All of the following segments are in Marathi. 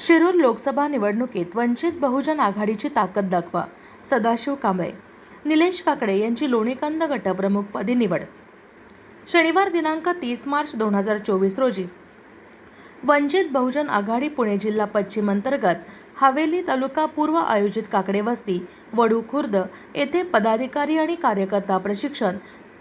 शिरूर लोकसभा निवडणुकीत वंचित बहुजन आघाडीची ताकद दाखवा. सदाशिव कांबळे निलेश काकडे यांची लोणीकंद गटप्रमुखपदी निवड. शनिवार दिनांक तीस मार्च दोन हजार चोवीस रोजी. वंचित बहुजन आघाडी पुणे जिल्हा पश्चिम अंतर्गत हवेली तालुका पूर्व आयोजित काकडे वस्ती वडू खुर्द येथे पदाधिकारी आणि कार्यकर्ता प्रशिक्षण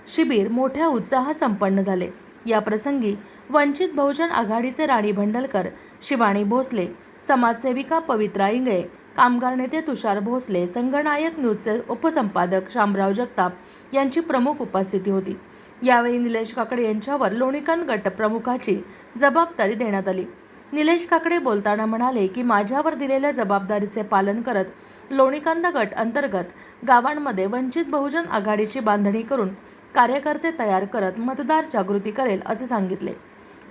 शिबिर मोठ्या उत्साहात संपन्न झाले. या प्रसंगी वंचित बहुजन आघाडीचे राणी भंडलकर शिवानी भोसले समाजसेविका पवित्रा इंगळे कामगार नेते तुषार भोसले संघनायक न्यूजचे उपसंपादक शामराव जगताप यांची प्रमुख उपस्थिती होती. यावेळी निलेश काकडे यांच्यावर लोणीकंद गटप्रमुखाची जबाबदारी देण्यात आली. निलेश काकडे बोलताना म्हणाले की माझ्यावर दिलेल्या जबाबदारीचे पालन करत लोणीकंद गट अंतर्गत गावांमध्ये वंचित बहुजन आघाडीची बांधणी करून कार्यकर्ते तयार करत मतदार जागृती करेल असे सांगितले.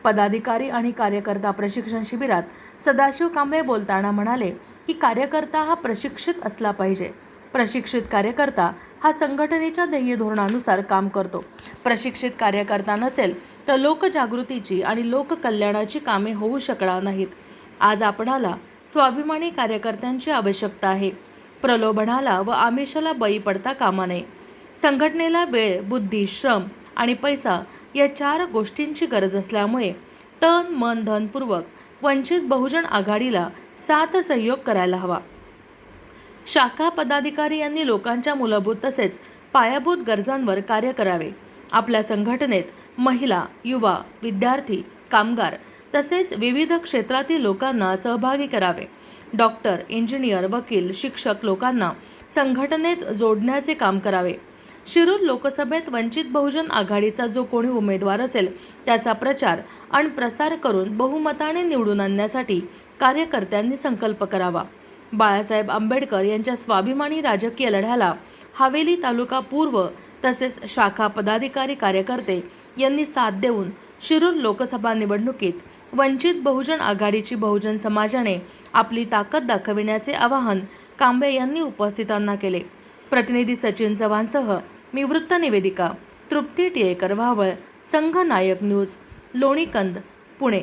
पदाधिकारी आणि कार्यकर्ता प्रशिक्षण शिबिरात सदाशिव कांबळे बोलताना म्हणाले की कार्यकर्ता हा प्रशिक्षित असला पाहिजे. प्रशिक्षित कार्यकर्ता हा संघटनेच्या ध्येय धोरणानुसार काम करतो. प्रशिक्षित कार्यकर्ता नसेल तर लोकजागृतीची आणि लोककल्याणाची कामे होऊ शकणार नाहीत. आज आपणाला स्वाभिमानी कार्यकर्त्यांची आवश्यकता आहे. प्रलोभनाला व आमिषाला बळी पडता कामा नये. संघटनेला वेळ बुद्धी श्रम आणि पैसा या चार गोष्टींची गरज असल्यामुळे तन मन धनपूर्वक वंचित बहुजन आघाडीला साथ सहयोग करायला हवा. शाखा पदाधिकारी यांनी लोकांच्या मूलभूत तसेच पायाभूत गरजांवर कार्य करावे. आपल्या संघटनेत महिला युवा विद्यार्थी कामगार तसेच विविध क्षेत्रातील लोकांना सहभागी करावे. डॉक्टर इंजिनियर वकील शिक्षक लोकांना संघटनेत जोडण्याचे काम करावे. शिरूर लोकसभेत वंचित बहुजन आघाडीचा जो कोणी उमेदवार असेल त्याचा प्रचार आणि प्रसार करून बहुमताने निवडून आणण्यासाठी कार्यकर्त्यांनी संकल्प करावा. बाळासाहेब आंबेडकर यांच्या स्वाभिमानी राजकीय लढ्याला हवेली तालुका पूर्व तसेच शाखा पदाधिकारी कार्यकर्ते यांनी साथ देऊन शिरूर लोकसभा निवडणुकीत वंचित बहुजन आघाडीची बहुजन समाजाने आपली ताकद दाखविण्याचे आवाहन कांबळे यांनी उपस्थितांना केले. प्रतिनिधी सचिन चव्हाणसह मी वृत्त निवेदिका तृप्ती टिळेकर व्हावळ संघ नायक न्यूज लोणीकंद पुणे.